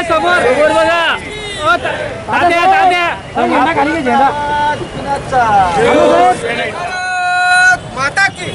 बघा समोर. समोर बघा. तात्या तात्या. खाली झेंडा माता की.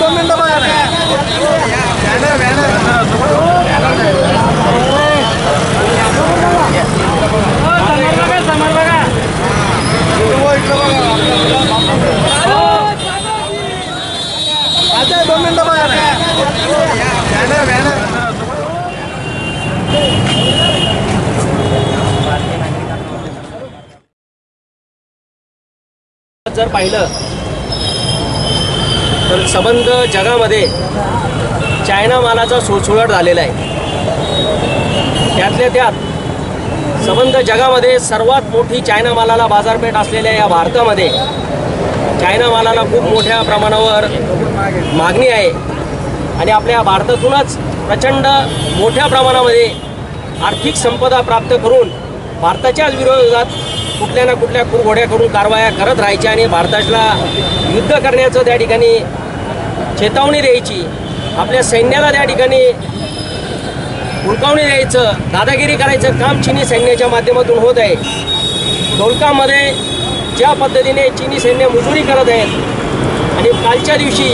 दोन मिनिटं बघा ना समोर बघा समोर बघा आता दोन मिनिटं बघा ना जर पाहिलं तर संबंध जगामध्ये चायना मालाचा सुळसुळट झालेला आहे. त्यातल्या त्यात संबंध जगामध्ये सर्वात मोठी चायना मालाला बाजारपेठ असलेल्या या भारतामध्ये चायना मालाला खूप मोठ्या प्रमाणावर मागणी आहे. आणि आपल्या भारतातूनच प्रचंड मोठ्या प्रमाणामध्ये आर्थिक संपदा प्राप्त करून भारताच्याच विरोधात कुठल्या ना कुठल्या कुरघोड्या करून कारवाया करत राहायच्या आणि भारताला युद्ध करण्याचं त्या ठिकाणी चेतावणी द्यायची आपल्या सैन्याला त्या ठिकाणी हुलकावणी द्यायचं दादागिरी करायचं काम चिनी सैन्याच्या माध्यमातून होत आहे. ढोलकामध्ये ज्या पद्धतीने चिनी सैन्य मुजुरी करत आहेत आणि कालच्या दिवशी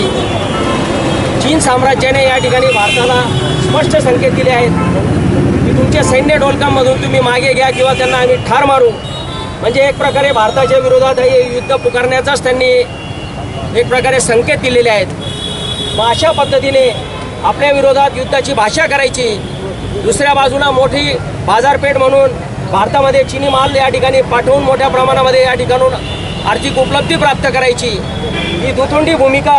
चीन साम्राज्याने या ठिकाणी भारताला स्पष्ट संकेत दिले आहेत की तुमच्या सैन्य ढोलकांमधून तुम्ही मागे घ्या किंवा त्यांना आम्ही ठार मारू. म्हणजे एक प्रकारे भारताच्या विरोधात हे युद्ध पुकारण्याचाच त्यांनी एक प्रकारे संकेत दिलेले आहेत. मग अशा पद्धतीने आपल्या विरोधात युद्धाची भाषा करायची. दुसऱ्या बाजूला मोठी बाजारपेठ म्हणून भारतामध्ये चिनी माल या ठिकाणी पाठवून मोठ्या प्रमाणामध्ये या ठिकाणून आर्थिक उपलब्धी प्राप्त करायची. ही दुथुंडी भूमिका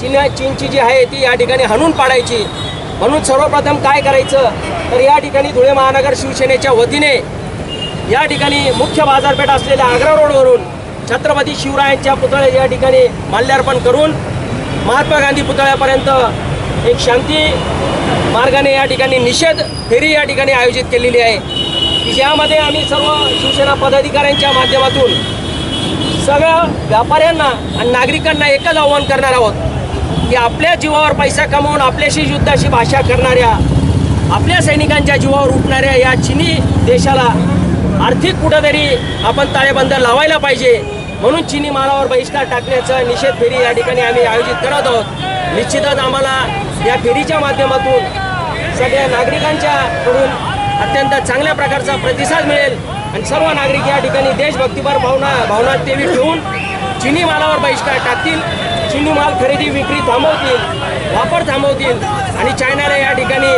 चीन चीनची जी आहे ती या ठिकाणी हाणून पाडायची. म्हणून सर्वप्रथम काय करायचं? तर या ठिकाणी धुळे महानगर शिवसेनेच्या वतीने या ठिकाणी मुख्य बाजारपेठ असलेल्या आग्रा रोडवरून छत्रपती शिवरायांच्या पुतळे या ठिकाणी माल्यार्पण करून महात्मा गांधी पुतळ्यापर्यंत एक शांती मार्गाने या ठिकाणी निषेध फेरी या ठिकाणी आयोजित केलेली आहे. की ज्यामध्ये आम्ही सर्व शिवसेना पदाधिकाऱ्यांच्या माध्यमातून सगळ्या व्यापाऱ्यांना आणि नागरिकांना एकच आव्हान करणार आहोत की आपल्या जीवावर पैसा कमावून आपल्याशी युद्धाशी भाषा करणाऱ्या आपल्या सैनिकांच्या जीवावर उठणाऱ्या या चिनी देशाला आर्थिक कुठंतरी आपण ताळेबंद लावायला पाहिजे. म्हणून चिनी मालावर बहिष्कार टाकण्याचं निषेध फेरी या ठिकाणी आम्ही आयोजित करत आहोत. निश्चितच आम्हाला या फेरीच्या माध्यमातून सगळ्या नागरिकांच्याकडून अत्यंत चांगल्या प्रकारचा प्रतिसाद मिळेल. आणि सर्व नागरिक या ठिकाणी देशभक्तीपर भावना भावना तेवी ठेवून चिनी मालावर बहिष्कार टाकतील. चिनी माल खरेदी विक्री थांबवतील वापर थांबवतील. आणि चायनाला या ठिकाणी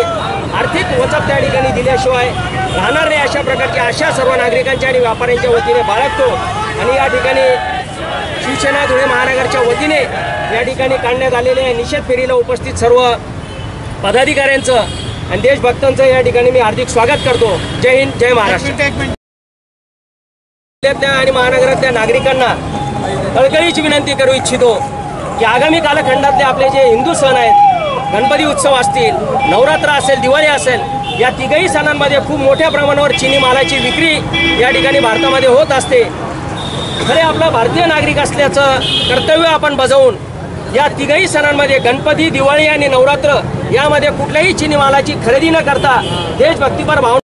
आर्थिक वचप त्या ठिकाणी दिल्याशिवाय राहणार नाही अशा प्रकारची आशा सर्व नागरिकांच्या आणि व्यापाऱ्यांच्या वतीने बाळगतो. आणि या ठिकाणी शिवसेना धुळे महानगरच्या वतीने या ठिकाणी काढण्यात आलेल्या निषेध फेरीला उपस्थित सर्व पदाधिकाऱ्यांचं आणि देशभक्तांचं या ठिकाणी मी हार्दिक स्वागत करतो. जय हिंद जय महाराष्ट्र. जिल्ह्यातल्या आणि महानगरातल्या नागरिकांना कळकळीची विनंती करू इच्छितो की आगामी कालखंडातले आपले जे हिंदू सण आहेत गणपती उत्सव असतील नवरात्र असेल दिवाळी असेल या तिघही सणांमध्ये खूप मोठ्या प्रमाणावर चिनी मालाची विक्री या ठिकाणी भारतामध्ये होत असते. खरे आपला भारतीय नागरिक असल्याचं कर्तव्य आपण बजावून या तिघही सणांमध्ये गणपती दिवाळी आणि नवरात्र यामध्ये कुठल्याही चिनी मालाची खरेदी न करता देशभक्तीपर भावना